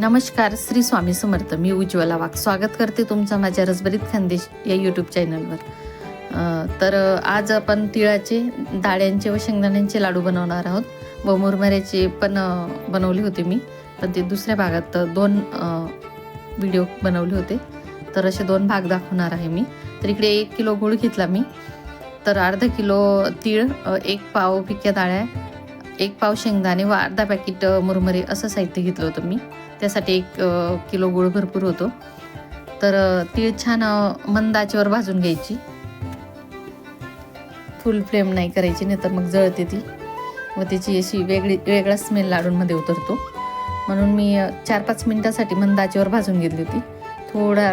नमस्कार श्री स्वामी समर्थ. मी उज्ज्वला वाघ. स्वागत करते तुमचं माझ्या रसभरीत खानदेश या यूट्यूब चॅनलवर तर आज आपण तिळाचे डाळ्यांचे व शेंगदाण्यांचे लाडू बनवणार आहोत. व मुरमुऱ्याचे पण बनवले होते मी. पण ते दुसऱ्या भागात दोन व्हिडिओ बनवले होते. तर असे दोन भाग दाखवणार आहे मी. तर इकडे एक किलो गुळ घेतला मी. तर अर्धा किलो तीळ एक पाव पिक्या डाळ्या एक पाव शेंगदाणे व अर्धा पॅकेट अं, मुरमुरे असं साहित्य घेतलं होतं मी. त्यासाठी एक किलो गुळ भरपूर होतो. तर तीळ छान अ, मंद आचेवर भाजून घ्यायची. फुल फ्लेम नाही करायची नाही तर मग जळते ती. व त्याची अशी वेगळी वेगळा स्मेल लाडूंमध्ये उतरतो. म्हणून मी चार पाच मिनटासाठी मंद आचेवर भाजून घेतली होती. थोडा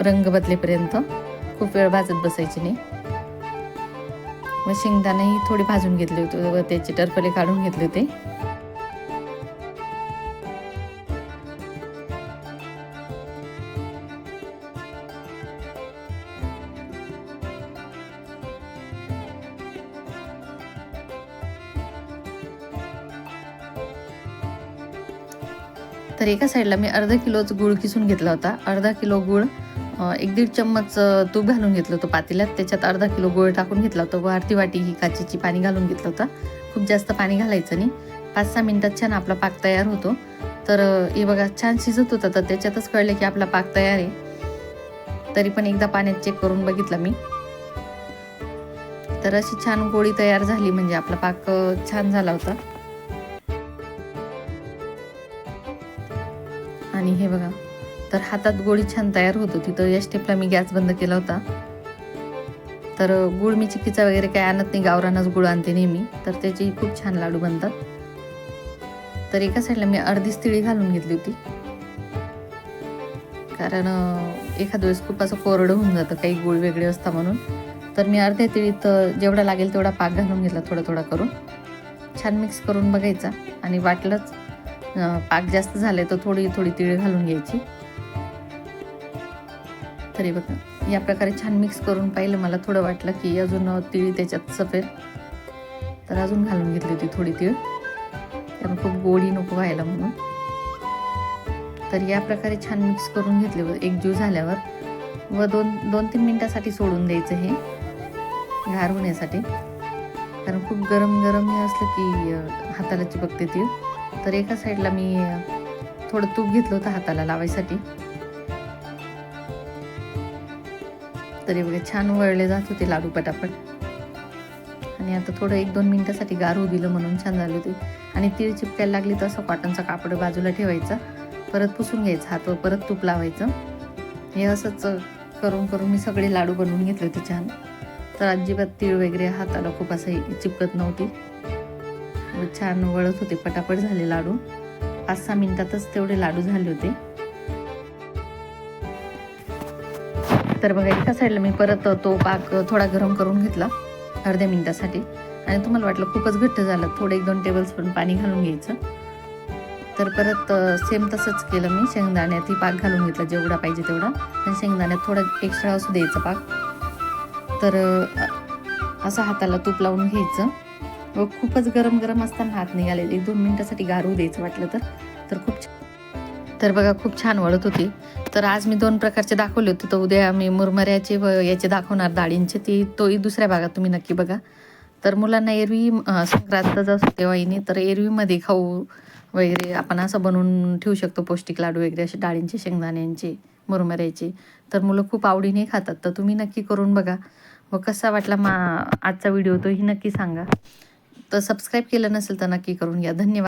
रंग बदलेपर्यंत. खूप वेळ भाजत बसायची नाही. व शेंगदाणेही थोडे भाजून घेतले होते. व त्याचे टरफले काढून घेतले होते. तर एका साईडला मी अर्धा किलोच गूळ किसून घेतला होता. अर्धा किलो गूळ एक दीड चम्मच तूप घालून घेतलं होतं पातेल्यात. त्याच्यात अर्धा किलो गूळ टाकून घेतला होता. व अर्धी वाटी ही काचेची पाणी घालून घेतलं होतं. खूप जास्त पाणी घालायचं नाही. पाच सहा मिनटात छान आपला पाक तयार होतो. तर हे बघा छान शिजत होतं. तर त्याच्यातच कळलं की आपला पाक तयार आहे. तरी पण एकदा पाण्यात चेक करून बघितलं मी. तर अशी छान गोळी तयार झाली. म्हणजे आपला पाक छान झाला होता. आणि हे बघा तर हातात गोळी छान तयार होत होती. तर या स्टेपला मी गॅस बंद केला होता. तर गुळ मी चिक्कीचा वगैरे काय आणत नाही गावरानच गुळ आणते नेहमी. तर त्याचे खूप छान लाडू बनतात. तर एका साईडला मी अर्धीच तिळी घालून घेतली होती. कारण एखाद्या एखाद वेळेस खूप असं कोरडं होऊन जातं काही गुळ वेगळे असता म्हणून. तर मी अर्ध्या तिळीत जेवढा लागेल तेवढा पाक घालून घेतला थोडा थोडा करून. छान मिक्स करून बघायचा. आणि वाटलंच पाक जास्त झाले तर थोडी थोडी तिळ घालून घ्यायची. तरी बघा या प्रकारे छान मिक्स करून पाहिलं मला थोडं वाटलं की अजून तिळी त्याच्यात सफेद. तर अजून घालून घेतली होती थोडी तीळ. त्यामुळे खूप गोडी नको व्हायला म्हणून. तर या प्रकारे छान मिक्स करून घेतले व एकजीव झाल्यावर. व दोन दोन तीन मिनटासाठी सोडून द्यायचं हे. गार होण्यासाठी. कारण खूप गरम गरम हे असलं की हाताला चिपकते तीळ. तर एका साईडला मी थोडं तूप घेतलं होतं हाताला लावायसाठी. तरी बघा छान वळले जात होते लाडू पटापट. आणि आता थोडं एक दोन मिनिटासाठी गार होऊ दिलं म्हणून छान झाले होते. आणि तीळ चिपकायला लागली तर असं कॉटनचा कापड बाजूला ठेवायचा. परत पुसून घ्यायचं हातवर परत तूप लावायचं. हे असंच करून करून मी सगळे लाडू बनवून घेतले होते छान. तर अजिबात तीळ वगैरे हाताला खूप असं चिपकत नव्हती. छान वळत होते पटापट झाले लाडू. पाच सहा मिनिटातच तेवढे लाडू झाले होते. तर बघा एका साईडला मी परत तो पाक थोडा गरम करून घेतला अर्ध्या मिनिटासाठी. आणि तुम्हाला वाटलं खूपच घट्ट झालं थोडं एक दोन टेबल स्पून पाणी घालून घ्यायचं. तर परत सेम तसंच केलं मी शेंगदाण्यातही पाक घालून घेतला जेवढा पाहिजे तेवढा. आणि शेंगदाण्यात थोडा एक्स्ट्रा असू द्यायचं पाक. तर असं हाताला तूप लावून घ्यायचं. खूपच गरम गरम असताना हात निघालेले. एक दोन मिनिटासाठी गारू द्यायचं वाटलं तर. तर खूप छान तर बघा खूप छान वळत होती. तर आज मी दोन प्रकारचे दाखवले होते. तर उद्या मी मुरमऱ्याचे व याचे दाखवणार डाळींचे. ती तोही दुसऱ्या भागात तुम्ही नक्की बघा. तर मुलांना एरवी संक्रांतच असतो तेव्हाही तर एरवीमध्ये खाऊ वगैरे आपण असं बनवून ठेवू शकतो पौष्टिक लाडू वगैरे असे डाळींचे शेंगदाण्यांचे मुरमऱ्याचे. तर मुलं खूप आवडीने खातात. तर तुम्ही नक्की करून बघा. व कसा वाटला मा आजचा व्हिडिओ तोही नक्की सांगा. तर सबस्क्राईब केलं नसेल तर नक्की करून घ्या. धन्यवाद.